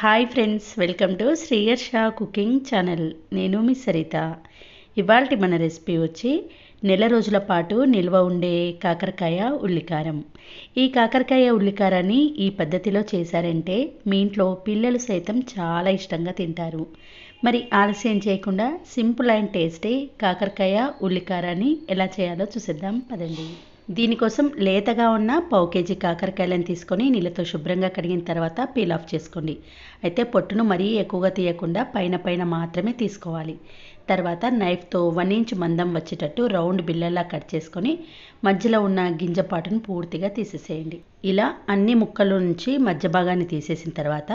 Hi friends welcome to శ్రీయర్ షా cooking channel నేను మీ సరిత. ఇవాళ మన రెసిపీ వచ్చి నెల రోజుల పాటు నిల్వ ఉండే కాకరకాయ ఉల్లికారం. ఈ కాకరకాయ ఉల్లికారాన్ని ఈ పద్ధతిలో చేశారంటే మీ ఇంట్లో పిల్లలు సైతం చాలా ఇష్టంగా తింటారు. మరి ఆలస్యం చేయకుండా సింపుల్ అండ్ టేస్టీ కాకరకాయ ఉల్లికారాన్ని ఎలా చేయాలో చూసేద్దాం పదండి. దీనికోసం లేతగా ఉన్న పావు కేజీ కాకరకాయలను తీసుకొని నీళ్ళతో శుభ్రంగా కడిగిన తర్వాత పీల్ ఆఫ్ చేసుకోండి. అయితే పొట్టును మరీ ఎక్కువగా తీయకుండా పైన పైన మాత్రమే తీసుకోవాలి. తర్వాత నైఫ్తో వన్ ఇంచ్ మందం వచ్చేటట్టు రౌండ్ బిల్లలా కట్ చేసుకొని మధ్యలో ఉన్న గింజపాటును పూర్తిగా తీసేసేయండి. ఇలా అన్ని ముక్కల నుంచి మధ్య భాగాన్ని తీసేసిన తర్వాత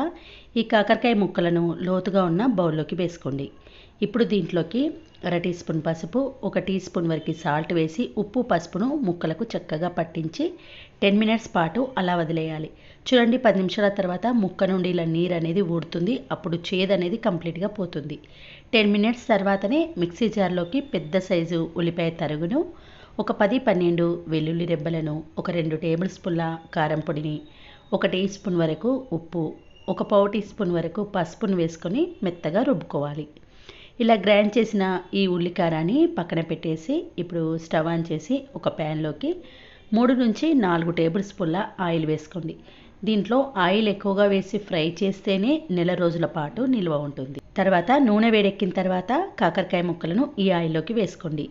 ఈ కాకరకాయ ముక్కలను లోతుగా ఉన్న బౌల్లోకి వేసుకోండి. ఇప్పుడు దీంట్లోకి అర టీ స్పూన్ పసుపు ఒక టీ స్పూన్ వరకు సాల్ట్ వేసి ఉప్పు పసుపును ముక్కలకు చక్కగా పట్టించి టెన్ మినిట్స్ పాటు అలా వదిలేయాలి. చూడండి పది నిమిషాల తర్వాత ముక్క నుండి ఇలా నీరు అనేది ఊడుతుంది. అప్పుడు చేదు అనేది కంప్లీట్గా పోతుంది. టెన్ మినిట్స్ తర్వాతనే మిక్సీ జార్లోకి పెద్ద సైజు ఉల్లిపాయ తరుగును ఒక పది పన్నెండు వెల్లుల్లి రెబ్బలను ఒక రెండు టేబుల్ స్పూన్ల కారం పొడిని ఒక టీ స్పూన్ వరకు ఉప్పు ఒక పావు టీ స్పూన్ వరకు పసుపును వేసుకొని మెత్తగా రుబ్బుకోవాలి. ఇలా గ్రైండ్ చేసిన ఈ ఉల్లికారాన్ని పక్కన పెట్టేసి ఇప్పుడు స్టవ్ ఆన్ చేసి ఒక ప్యాన్లోకి మూడు నుంచి నాలుగు టేబుల్ స్పూన్ల ఆయిల్ వేసుకోండి. దీంట్లో ఆయిల్ ఎక్కువగా వేసి ఫ్రై చేస్తేనే నెల రోజుల పాటు నిల్వ ఉంటుంది. తర్వాత నూనె వేడెక్కిన తర్వాత కాకరకాయ ముక్కలను ఈ ఆయిల్లోకి వేసుకోండి.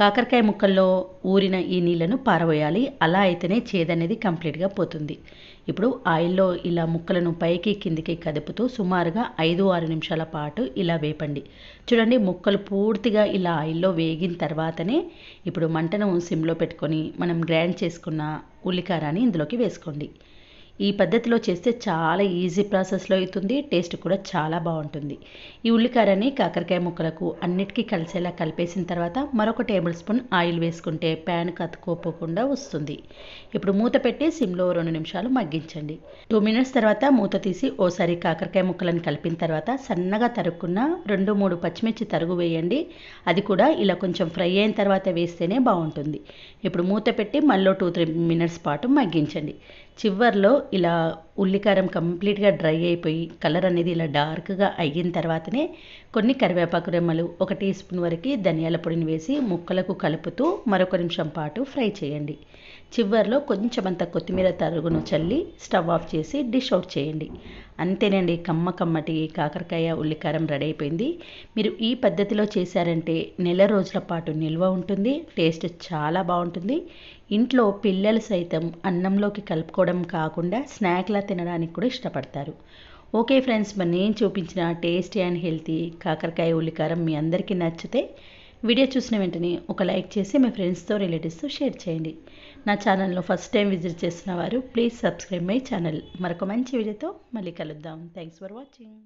కాకరకాయ ముక్కల్లో ఊరిన ఈ నీళ్ళను పారవేయాలి అలా అయితేనే చేదనేది కంప్లీట్గా పోతుంది. ఇప్పుడు ఆయిల్లో ఇలా ముక్కలను పైకి కిందికి కదుపుతూ సుమారుగా ఐదు ఆరు నిమిషాల పాటు ఇలా వేపండి. చూడండి ముక్కలు పూర్తిగా ఇలా ఆయిల్లో వేగిన తర్వాతనే ఇప్పుడు మంటను సిమ్లో పెట్టుకొని మనం గ్రైండ్ చేసుకున్న ఉల్లికారాన్ని ఇందులోకి వేసుకోండి. ఈ పద్ధతిలో చేస్తే చాలా ఈజీ ప్రాసెస్లో అవుతుంది టేస్ట్ కూడా చాలా బాగుంటుంది. ఈ ఉల్లికారాన్ని కాకరకాయ ముక్కలకు అన్నిటికీ కలిసేలా కలిపేసిన తర్వాత మరొక టేబుల్ స్పూన్ ఆయిల్ వేసుకుంటే ప్యాన్ కతుకోపోకుండా వస్తుంది. ఇప్పుడు మూత పెట్టి సిమ్లో రెండు నిమిషాలు మగ్గించండి. టూ మినిట్స్ తర్వాత మూత తీసి ఓసారి కాకరకాయ ముక్కలను కలిపిన తర్వాత సన్నగా తరుక్కున్న రెండు మూడు పచ్చిమిర్చి తరుగు వేయండి. అది కూడా ఇలా కొంచెం ఫ్రై అయిన తర్వాత వేస్తేనే బాగుంటుంది. ఇప్పుడు మూత పెట్టి మళ్ళీ టూ త్రీ మినిట్స్ పాటు మగ్గించండి. చివర్లో ఇలా ఉల్లికారం కంప్లీట్గా డ్రై అయిపోయి కలర్ అనేది ఇలా డార్క్గా అయిన తర్వాతనే కొన్ని కరివేపాకు రెమ్మలు ఒక టీ స్పూన్ వరకు ధనియాల పొడిని వేసి ముక్కలకు కలుపుతూ మరొక నిమిషం పాటు ఫ్రై చేయండి. చివర్లో కొంచెం అంత కొత్తిమీర తరుగును చల్లి స్టవ్ ఆఫ్ చేసి డిష్ అవుట్ చేయండి. అంతేనండి కమ్మ కమ్మటి కాకరకాయ ఉల్లికారం రెడీ అయిపోయింది. మీరు ఈ పద్ధతిలో చేశారంటే నెల రోజుల పాటు నిల్వ ఉంటుంది టేస్ట్ చాలా బాగుంటుంది. ఇంట్లో పిల్లలు సైతం అన్నంలోకి కలుపుకోవడం కాకుండా స్నాక్లా తినడానికి కూడా ఇష్టపడతారు. ఓకే ఫ్రెండ్స్ మరి నేను చూపించిన టేస్టీ అండ్ హెల్తీ కాకరకాయ ఉల్లికారం మీ అందరికీ నచ్చితే వీడియో చూసిన వెంటనే ఒక లైక్ చేసి మీ ఫ్రెండ్స్తో రిలేటివ్స్తో షేర్ చేయండి. నా ఛానల్లో ఫస్ట్ టైం విజిట్ చేసిన వారు ప్లీజ్ సబ్స్క్రైబ్ మై ఛానల్. మరొక మంచి వీడియోతో మళ్ళీ కలుద్దాం. Thanks for watching.